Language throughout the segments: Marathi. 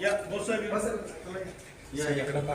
या बोस साहेब या इकडे पा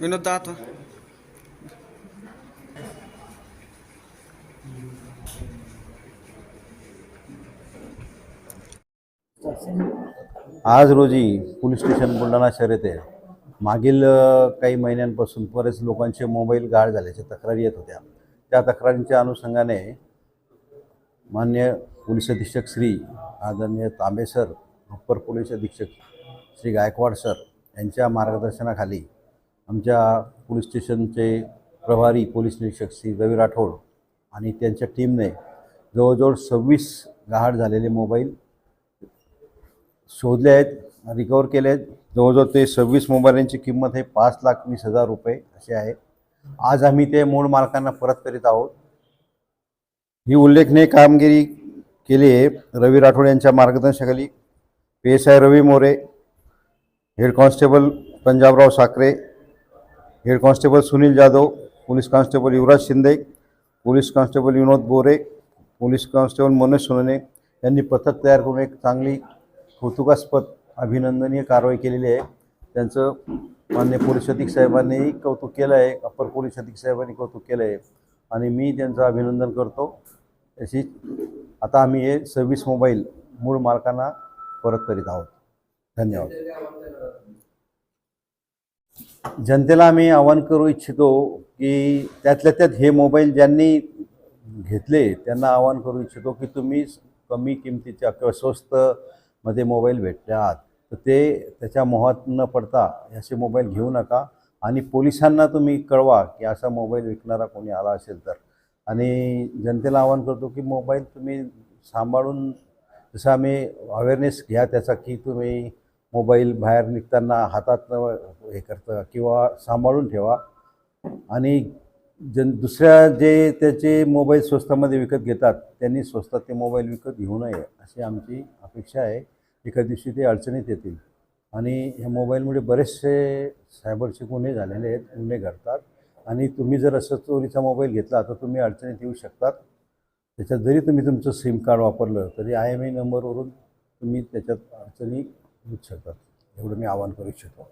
विनोद दा आज रोजी पोलीस स्टेशन बुलढाणा शहर येथे मागील काही महिन्यांपासून बरेच लोकांचे मोबाईल गाळ झाल्याच्या तक्रारी येत होत्या. त्या तक्रारींच्या अनुषंगाने मान्य पोलीस अधीक्षक श्री आदरणीय तांबे सर अप्पर पोलीस अधीक्षक श्री गायकवाड सर यांच्या मार्गदर्शनाखाली आमच्या पोलीस स्टेशनचे प्रभारी पोलीस निरीक्षक श्री रवी राठोड आणि त्यांच्या टीमने जवळजवळ सव्वीस गहाळ झालेले मोबाईल शोधले आहेत रिकवर केले आहेत. जवळजवळ ते सव्वीस मोबाईलांची किंमत हे पाच लाख वीस हजार रुपये असे आहे. आज आम्ही ते मूळ मालकांना परत करीत आहोत. ही उल्लेखनीय कामगिरी केली आहे. रवी राठोड यांच्या मार्गदर्शनाखाली P S I Ravi More head constable Panjabrao Sakhare head constable Sunil Jadhav police constable Yuvraj Shinde police constable Vinod Bore police constable Manoj सोनने यांनी पथक तयार करून एक चांगली कौतुकास्पद अभिनंदनीय कारवाई केलेली आहे. त्यांचं मान्य पोलीस अधीक साहेबांनीही कौतुक केलं आहे. अप्पर पोलीस अधीक साहेबांनी कौतुक केलं आहे. आणि मी त्यांचं अभिनंदन करतो. अशी आता आम्ही हे सव्वीस मोबाईल मूळ मालकांना परत करीत आहोत. धन्यवाद. जनतेला आम्ही आवाहन करू इच्छितो की त्यातल्या त्यात हे मोबाईल ज्यांनी घेतले त्यांना आवाहन करू इच्छितो की तुम्ही कमी किमतीच्या किंवा स्वस्त मध्ये मोबाईल भेटले आहात. तर ते त्याच्या मोहात न पडता असे मोबाईल घेऊ नका आणि पोलिसांना तुम्ही कळवा की असा मोबाईल विकणारा कोणी आला असेल तर. आणि जनतेला आवाहन करतो की मोबाईल तुम्ही सांभाळून जसं आम्ही अवेअरनेस घ्या त्याचा की तुम्ही मोबाईल बाहेर निघताना हातात हे करता किंवा सांभाळून ठेवा. आणि जन दुसऱ्या जे त्याचे मोबाईल स्वस्तामध्ये विकत घेतात त्यांनी स्वस्तात ते मोबाईल विकत घेऊ नये अशी आमची अपेक्षा आहे. एका दिवशी ते अडचणीत येतील. आणि ह्या मोबाईलमुळे बरेचसे सायबरचे गुन्हे झालेले आहेत गुन्हे घडतात. आणि तुम्ही जर असं चोरीचा मोबाईल घेतला तर तुम्ही अडचणीत येऊ शकतात. त्याच्यात जरी तुम्ही तुमचं सिम कार्ड वापरलं तरी आय एम आय नंबरवरून तुम्ही त्याच्यात अडचणी येऊ शकतात. एवढं मी आवाहन करू इच्छितो.